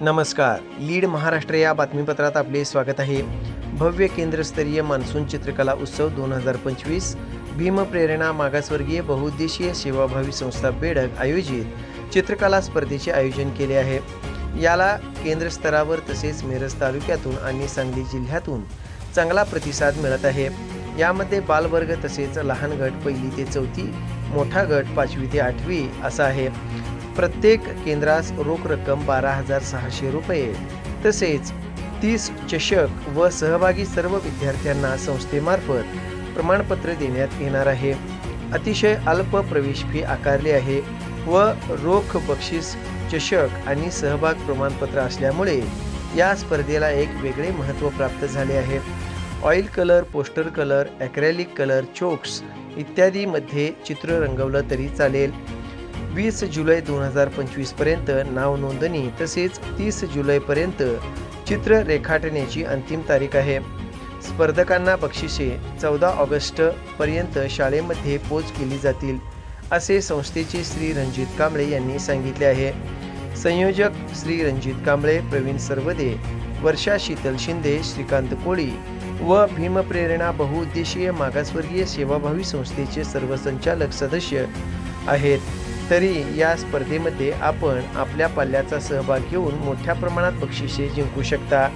नमस्कार. लीड महाराष्ट्र या बातमीपत्रात आपले स्वागत आहे. भव्य केंद्रस्तरीय मान्सून चित्रकला उत्सव दोन हजार पंचवीस भीमप्रेरणा मागासवर्गीय बहुउद्देशीय सेवाभावी संस्था बेडक आयोजित चित्रकला स्पर्धेचे आयोजन केले आहे. याला केंद्रस्तरावर तसेच मिरज तालुक्यातून आणि सांगली जिल्ह्यातून चांगला प्रतिसाद मिळत आहे. यामध्ये बालवर्ग तसेच लहान गट पहिली ते चौथी मोठा गट पाचवी ते आठवी असा आहे. प्रत्येक केंद्रास रोख रक्कम बारा हजार सहाशे रुपये तसेच तीस चषक व सहभागी सर्व विद्यार्थ्यांना संस्थेमार्फत प्रमाणपत्र देण्यात येणार आहे. अतिशय अल्प प्रवेश फी आकारली आहे व रोख बक्षीस चषक आणि सहभाग प्रमाणपत्र असल्यामुळे या स्पर्धेला एक वेगळे महत्त्व प्राप्त झाले आहे. Oil colour poster colour acrylic colour chalks इत्यादीमध्ये चित्र रंगवलं तरी चालेल. वीस जुलै दोन हजार पंचवीसपर्यंत नाव नोंदणी तसेच तीस जुलैपर्यंत चित्र रेखाटण्याची अंतिम तारीख आहे. स्पर्धकांना बक्षिसे चौदा ऑगस्टपर्यंत शाळेमध्ये पोच केली जातील असे संस्थेचे श्री रणजित कांबळे यांनी सांगितले आहे. संयोजक श्री रणजित कांबळे प्रवीण सरवदे वर्षा शीतल शिंदे श्रीकांत कोळी व भीमप्रेरणा बहुउद्देशीय मागासवर्गीय सेवाभावी संस्थेचे सर्व संचालक सदस्य आहेत. तरी या स्पर्धेमध्ये आपण आपल्या पाल्याचा सहभाग घेऊन मोठ्या प्रमाणात बक्षिसे जिंकू शकता.